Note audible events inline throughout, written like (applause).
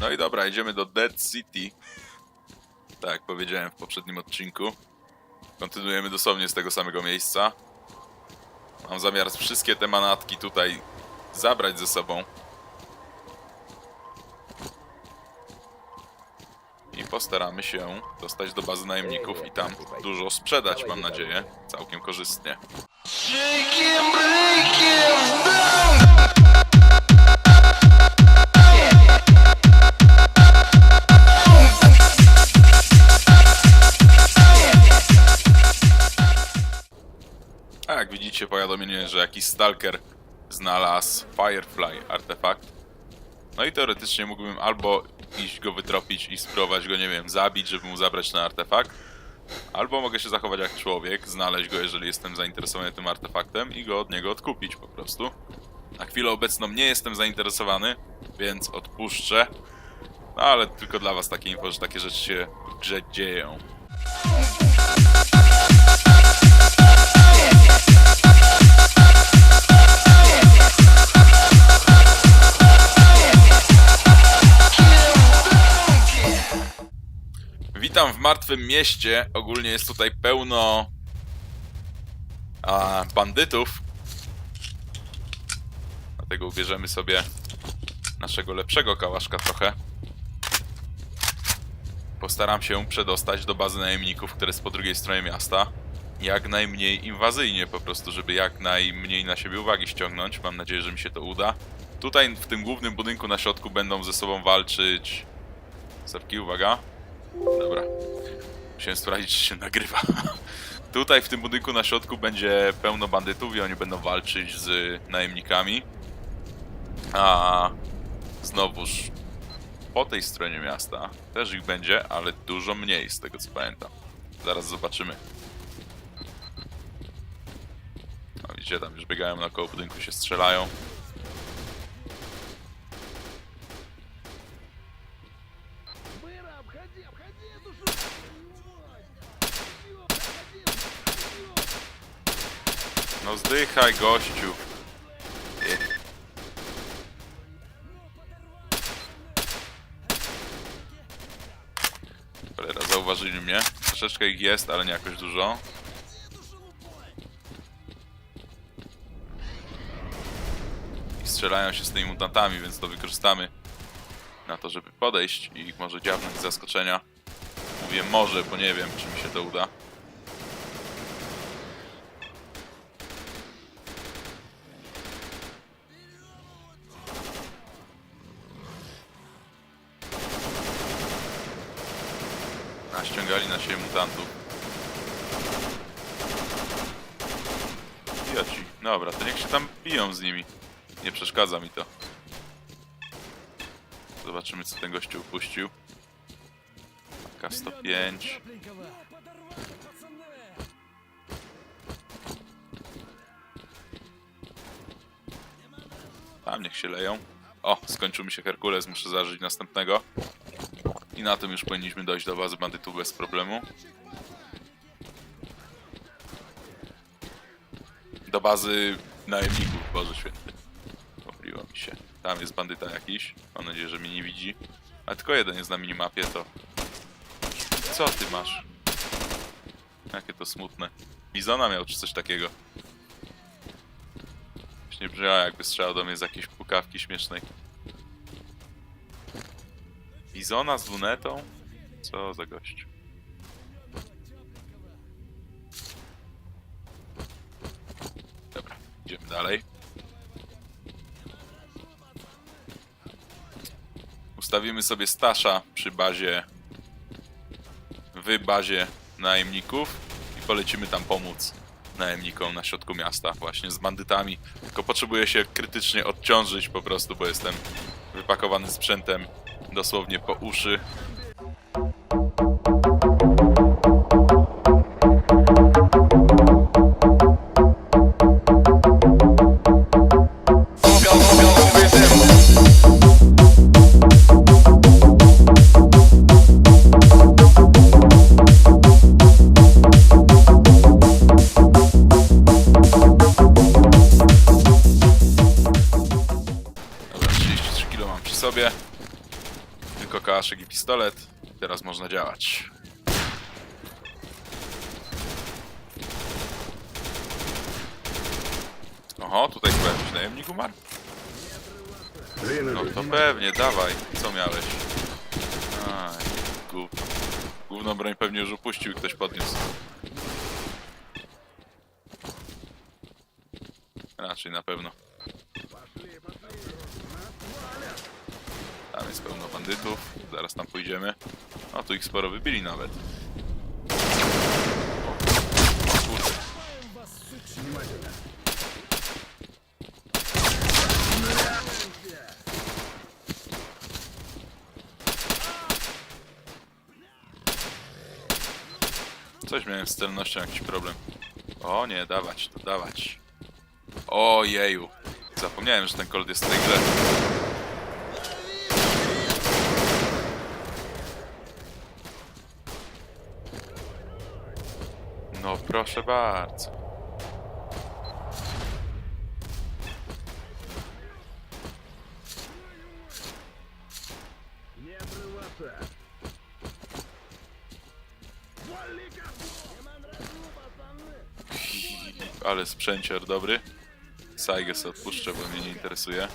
No i dobra, idziemy do Dead City. Tak jak powiedziałem w poprzednim odcinku. Kontynuujemy dosłownie z tego samego miejsca. Mam zamiar wszystkie te manatki tutaj zabrać ze sobą. Postaramy się dostać do bazy najemników i tam dużo sprzedać, mam nadzieję. Całkiem korzystnie. A jak widzicie powiadomienie, że jakiś stalker znalazł Firefly artefakt. No i teoretycznie mógłbym albo iść go wytropić i spróbować go, nie wiem, zabić, żeby mu zabrać ten artefakt. Albo mogę się zachować jak człowiek, znaleźć go, jeżeli jestem zainteresowany tym artefaktem i go od niego odkupić po prostu. Na chwilę obecną nie jestem zainteresowany, więc odpuszczę. No ale tylko dla was takie info, że takie rzeczy się w grze dzieją. Witam w martwym mieście. Ogólnie jest tutaj pełno a, bandytów. Dlatego ubierzemy sobie naszego lepszego kałaszka trochę. Postaram się przedostać do bazy najemników, które jest po drugiej stronie miasta. Jak najmniej inwazyjnie, po prostu, żeby jak najmniej na siebie uwagi ściągnąć. Mam nadzieję, że mi się to uda. Tutaj w tym głównym budynku na środku będą ze sobą walczyć. Serki, uwaga. Dobra. Musiałem sprawdzić, czy się nagrywa. (laughs) Tutaj w tym budynku na środku będzie pełno bandytów i oni będą walczyć z najemnikami. A znowuż po tej stronie miasta też ich będzie, ale dużo mniej z tego co pamiętam. Zaraz zobaczymy. No widzicie, tam już biegają naokoło budynku, się strzelają. Oddychaj, gościu. Cholera, zauważyli mnie. Troszeczkę ich jest, ale nie jakoś dużo. I strzelają się z tymi mutantami, więc to wykorzystamy na to, żeby podejść i ich może dziawnąć z zaskoczenia. Mówię może, bo nie wiem, czy mi się to uda. Siebie mutantów. Idioci. Dobra, to niech się tam biją z nimi. Nie przeszkadza mi to. Zobaczymy, co ten gościu upuścił. K105. Tam niech się leją. O, skończył mi się Herkules, muszę zażyć następnego. I na tym już powinniśmy dojść do bazy bandytów bez problemu. Do bazy najemników, Boże Święty. Pomyliło mi się. Tam jest bandyta jakiś. Mam nadzieję, że mnie nie widzi. Ale tylko jeden jest na minimapie, to... Co ty masz? Jakie to smutne. Bizona miał czy coś takiego. Właśnie brzmiało jakby strzelał do mnie z jakiejś pukawki śmiesznej. Bizona z lunetą? Co za gość. Dobra, idziemy dalej. Ustawimy sobie Stasza przy bazie w bazie najemników i polecimy tam pomóc najemnikom na środku miasta właśnie z bandytami. Tylko potrzebuję się krytycznie odciążyć po prostu, bo jestem wypakowany sprzętem dosłownie po uszy. Teraz można działać. Oho, tutaj chyba jakiś najemnik umarł? No to pewnie, dawaj. Co miałeś? Aj. Główną broń pewnie już upuścił i ktoś podniósł. Raczej na pewno. Tam jest pełno bandytów. Zaraz tam pójdziemy. O, tu ich sporo wybili nawet. Coś miałem z celnością jakiś problem. O nie, dawać, to dawać. Jeju. Zapomniałem, że ten kolt jest tej grze. No proszę bardzo. Ale sprzęcior dobry. Sajges odpuszczę, bo mnie nie interesuje.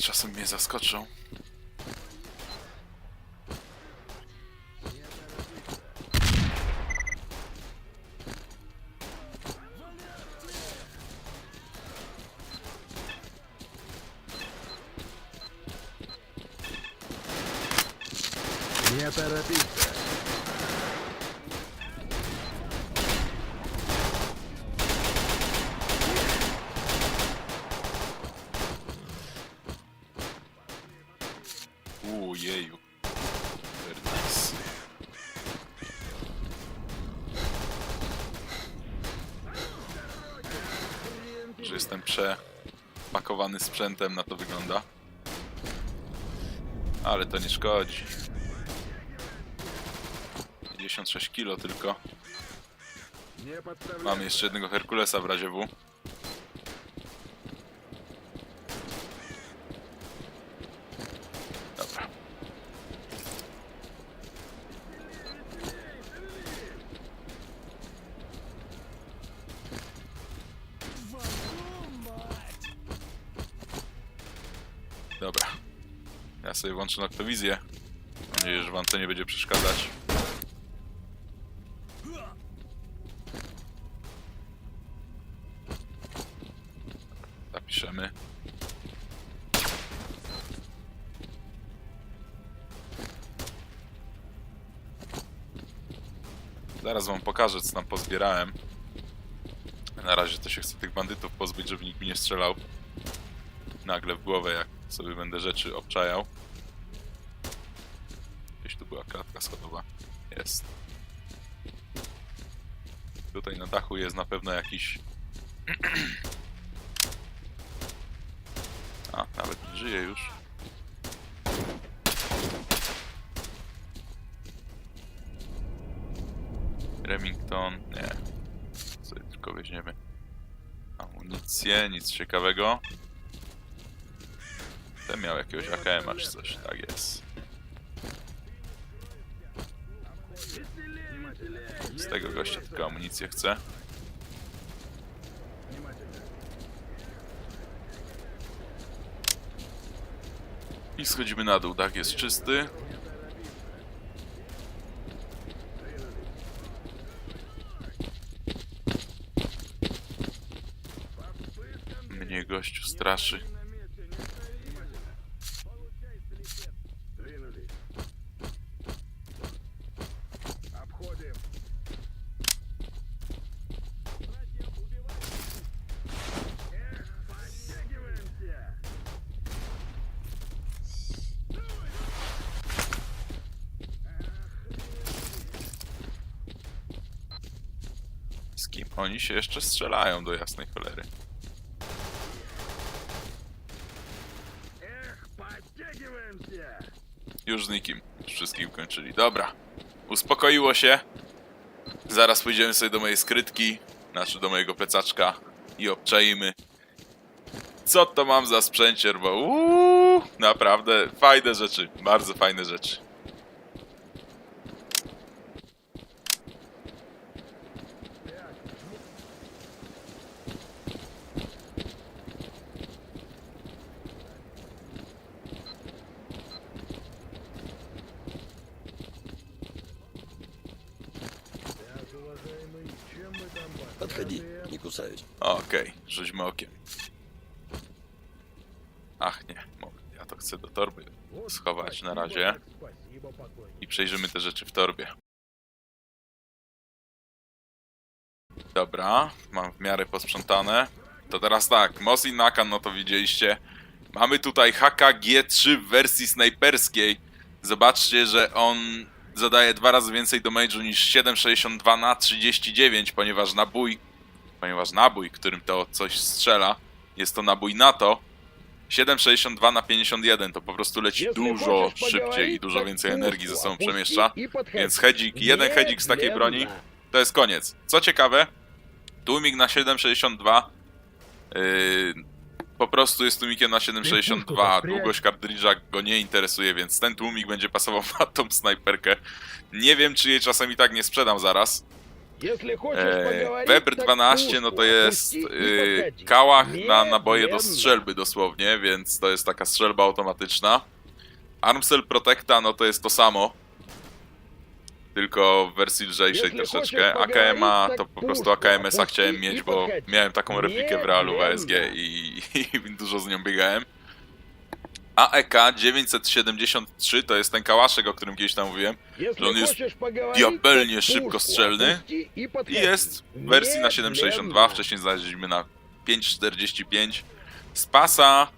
Czasem mnie zaskoczą. Uuu, jeju. Że jestem przepakowany sprzętem, na to wygląda. Ale to nie szkodzi. 56 kilo tylko. Mam jeszcze jednego Herkulesa w razie W. sobie włączę noktowizję. Mam nadzieję, że wam to nie będzie przeszkadzać. Zapiszemy. Zaraz wam pokażę, co tam pozbierałem. Na razie to się chcę tych bandytów pozbyć, żeby nikt mi nie strzelał. Nagle w głowę, jak sobie będę rzeczy obczajał. Tu była kratka schodowa. Jest. Tutaj na dachu jest na pewno jakiś (clears throat) A, nawet nie żyje już. Remington, nie. Sobie tylko weźmiemy amunicję, nic ciekawego. Ten miał jakiegoś AKM czy coś, tak jest. Tego gościa tylko amunicję chcę. I schodzimy na dół, dach jest czysty. Mnie gościu straszy. wszystkim. Oni się jeszcze strzelają do jasnej cholery. Już z nikim. Wszystkim kończyli. Dobra. Uspokoiło się. Zaraz pójdziemy sobie do mojej skrytki, znaczy do mojego plecaczka i obczaimy. Co to mam za sprzęcier, bo uuu, naprawdę fajne rzeczy, bardzo fajne rzeczy. Rzućmy okiem. Ach nie, ja to chcę do torby schować na razie i przejrzymy te rzeczy w torbie. Dobra, mam w miarę posprzątane. To teraz tak, Mosin Nakan, no to widzieliście. Mamy tutaj HKG3 w wersji snajperskiej. Zobaczcie, że on zadaje dwa razy więcej damage'u niż 7,62 na 39, ponieważ nabój, ponieważ nabój, którym to coś strzela, jest to nabój NATO. 7,62 na 51 to po prostu leci dużo szybciej i dużo więcej energii ze sobą przemieszcza. Więc hedzik, jeden hedzik z takiej broni to jest koniec. Co ciekawe, tłumik na 7,62 yy, po prostu jest tłumikiem na 7,62. Długość kartridża go nie interesuje, więc ten tłumik będzie pasował (laughs) na tą snajperkę. Nie wiem, czy jej czasem i tak nie sprzedam zaraz. E, Weber 12 no to jest y, kałach na naboje do strzelby dosłownie, więc to jest taka strzelba automatyczna. Armsel Protecta no to jest to samo, tylko w wersji lżejszej troszeczkę. AKM, to po prostu AKMS-a chciałem mieć, bo miałem taką replikę w realu ASG i, (laughs) i dużo z nią biegałem. AEK 973 to jest ten kałaszek, o którym kiedyś tam mówiłem. Że on jest diabelnie szybkostrzelny I jest w wersji na 7.62, wcześniej znaleźliśmy na 5.45. Spasa.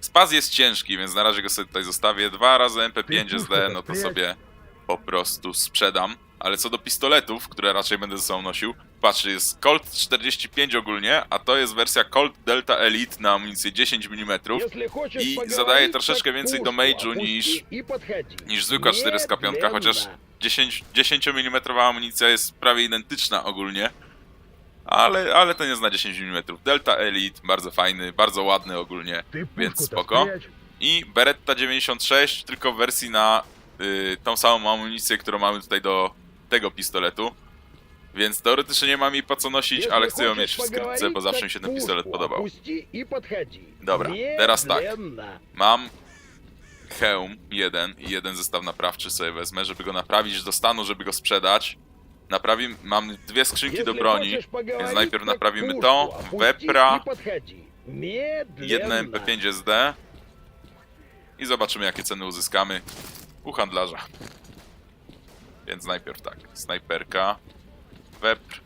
Spas jest ciężki, więc na razie go sobie tutaj zostawię. Dwa razy MP5 SD, no to sobie po prostu sprzedam. Ale co do pistoletów, które raczej będę ze sobą nosił, patrzcie, jest Colt 45 ogólnie, a to jest wersja Colt Delta Elite na amunicję 10 mm i zadaje troszeczkę więcej damage'u niż- niż zwykła 405, chociaż 10, 10 mm amunicja jest prawie identyczna ogólnie. Ale, ale ten jest na 10 mm. Delta Elite, bardzo fajny, bardzo ładny ogólnie. Więc spoko. I Beretta 96, tylko w wersji na y, tą samą amunicję, którą mamy tutaj do tego pistoletu. Więc teoretycznie nie mam jej po co nosić, ale chcę ją mieć w skrytce, bo zawsze mi się ten pistolet podobał. Dobra, teraz tak. Mam hełm jeden i jeden zestaw naprawczy sobie wezmę, żeby go naprawić do stanu, żeby go sprzedać. Naprawim, mam dwie skrzynki do broni, więc najpierw naprawimy to, Wepra, jedne MP5 SD i zobaczymy jakie ceny uzyskamy u handlarza. Więc najpierw tak, snajperka, Wepr,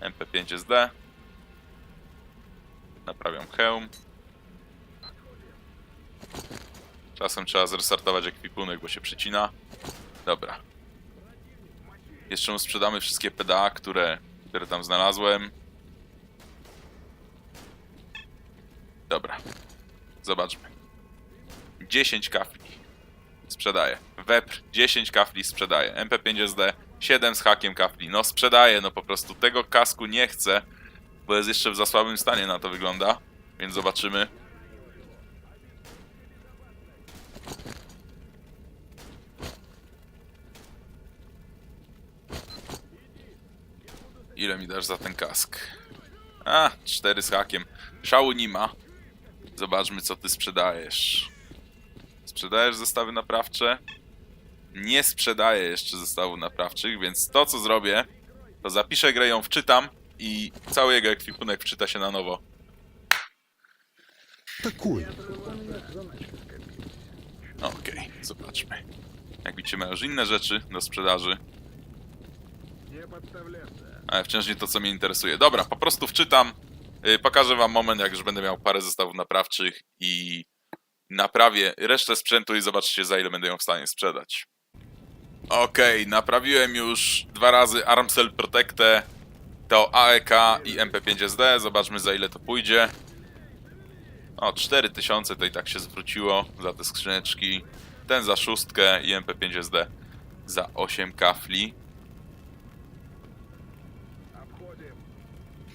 MP5 SD, naprawiam hełm. Czasem trzeba zrestartować ekwipunek, bo się przycina. Dobra. Jeszcze mu sprzedamy wszystkie PDA, które, które tam znalazłem. Dobra. Zobaczmy. 10 kafli. Sprzedaję. Wepr 10 kafli sprzedaję. MP5SD 7 z hakiem kafli. No sprzedaję, no po prostu tego kasku nie chcę, bo jest jeszcze w za słabym stanie na to wygląda. Więc zobaczymy. Ile mi dasz za ten kask? A, 4 z hakiem. Szału nie ma. Zobaczmy, co ty sprzedajesz. Sprzedajesz zestawy naprawcze? Nie sprzedaję jeszcze zestawów naprawczych, więc to, co zrobię, to zapiszę grę, ją wczytam i cały jego ekwipunek wczyta się na nowo. Такой. Okej, zobaczmy. Jak widzicie, mają już inne rzeczy do sprzedaży, Не подставляться. ale wciąż nie to, co mnie interesuje. Dobra, po prostu wczytam. Yy, pokażę wam moment, jak już będę miał parę zestawów naprawczych i Naprawię resztę sprzętu i zobaczcie za ile będę ją w stanie sprzedać. Okej, okay, naprawiłem już dwa razy Armsel Protectę, to AEK i MP5SD. Zobaczmy za ile to pójdzie. O, 4000 to i tak się zwróciło za te skrzyneczki. Ten za szóstkę i MP5SD za 8 kafli.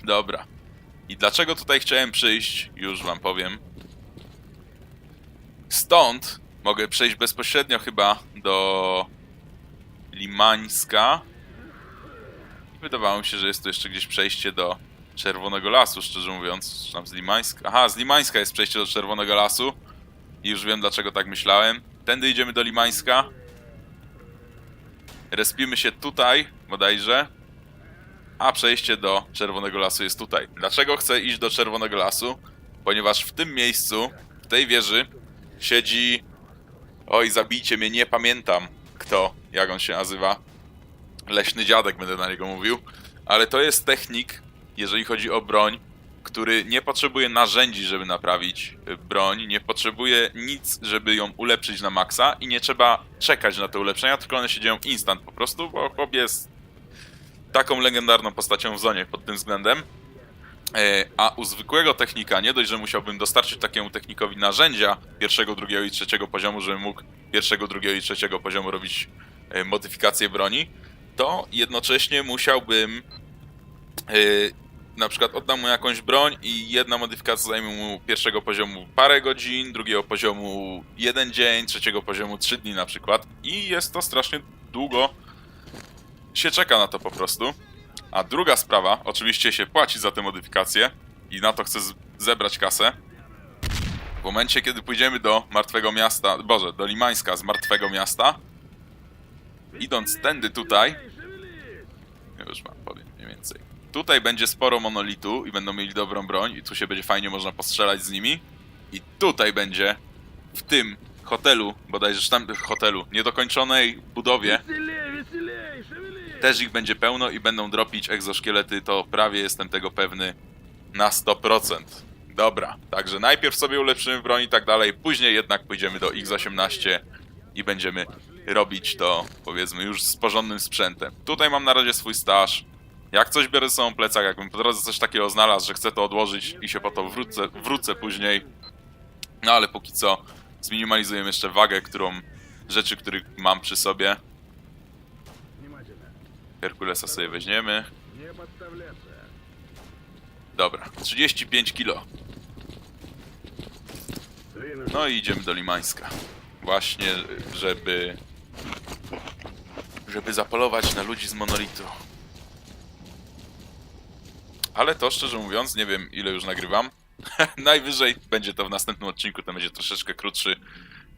Dobra. I dlaczego tutaj chciałem przyjść, już wam powiem. Stąd mogę przejść bezpośrednio chyba do Limańska. Wydawało mi się, że jest tu jeszcze gdzieś przejście do Czerwonego Lasu, szczerze mówiąc. Tam z Limańska? Aha, z Limańska jest przejście do Czerwonego Lasu. I już wiem dlaczego tak myślałem. Tędy idziemy do Limańska. Respimy się tutaj, bodajże. A przejście do Czerwonego Lasu jest tutaj. Dlaczego chcę iść do Czerwonego Lasu? Ponieważ w tym miejscu, w tej wieży, siedzi. Oj, zabijcie mnie, nie pamiętam kto, jak on się nazywa. Leśny dziadek, będę na niego mówił. Ale to jest technik, jeżeli chodzi o broń, który nie potrzebuje narzędzi, żeby naprawić y, broń, nie potrzebuje nic, żeby ją ulepszyć na maksa i nie trzeba czekać na te ulepszenia, tylko one się dzieją instant po prostu, bo chłop jest taką legendarną postacią w zonie pod tym względem. E, A u zwykłego technika nie dość, że musiałbym dostarczyć takiemu technikowi narzędzia pierwszego, drugiego i trzeciego poziomu, żeby mógł pierwszego, drugiego i trzeciego poziomu robić e, modyfikacje broni, to jednocześnie musiałbym e, na przykład oddam mu jakąś broń i jedna modyfikacja zajmie mu pierwszego poziomu parę godzin, drugiego poziomu jeden dzień, trzeciego poziomu trzy dni na przykład i jest to strasznie długo się czeka na to po prostu. A druga sprawa, oczywiście się płaci za te modyfikacje i na to chcę zebrać kasę. W momencie, kiedy pójdziemy do Martwego Miasta, Boże, do Limańska z Martwego Miasta, idąc tędy tutaj, już mam, powiem mniej więcej, tutaj będzie sporo monolitu i będą mieli dobrą broń i tu się będzie fajnie można postrzelać z nimi i tutaj będzie, w tym hotelu, bodajże, tam hotelu, niedokończonej budowie, też ich będzie pełno i będą dropić egzoszkielety, to prawie jestem tego pewny na 100%. Dobra, także najpierw sobie ulepszymy broń i tak dalej, później jednak pójdziemy do X18 i będziemy robić to, powiedzmy, już z porządnym sprzętem. Tutaj mam na razie swój staż. Jak coś biorę ze sobą plecak, jakbym po drodze coś takiego znalazł, że chcę to odłożyć i się po to wrócę, wrócę później. No ale póki co zminimalizujemy jeszcze wagę, którą rzeczy, których mam przy sobie. Herkulesa sobie weźmiemy. Dobra, 35 kilo. No i idziemy do Limańska. Właśnie, żeby... Żeby zapolować na ludzi z monolitu. Ale to, szczerze mówiąc, nie wiem ile już nagrywam. (laughs) Najwyżej będzie to w następnym odcinku, To będzie troszeczkę krótszy.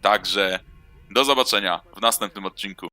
Także do zobaczenia w następnym odcinku.